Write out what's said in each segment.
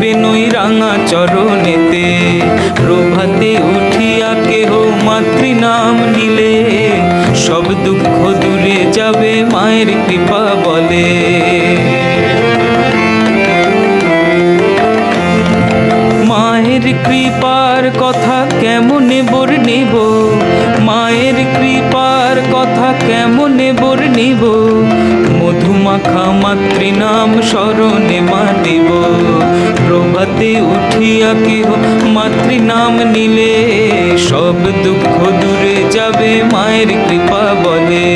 নই রাঙা চরণেতে। প্রভাতে উঠিয়া কেহ মাতৃনাম নিলে। সব দুঃখ দূরে যাবে মায়ের কৃপা বলে। মায়ের কৃপার কথা কেমনে বর্ণিব মায়ের কৃপার কথা কেমনে বর্ণিব মধুমাখা মাতৃনাম স্মরণে মাতিব প্রভাতে উঠিয়া কেহ? মাতৃনাম নিলে সব দুঃখ দূরে যাবে, মায়ের কৃপা বলে।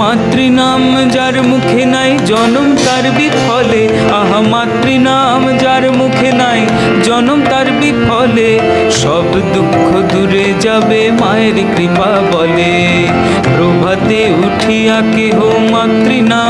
মাতৃনাম যার মুখে নাই, জনম তার বিফলে। আহা, মাতৃনাম যার মুখে নাই, জনম তার বিফলে। সব দুঃখ দূরে যাবে, মায়ের কৃপা বলে। প্রভাতে উঠিয়া কেহ মাতৃনাম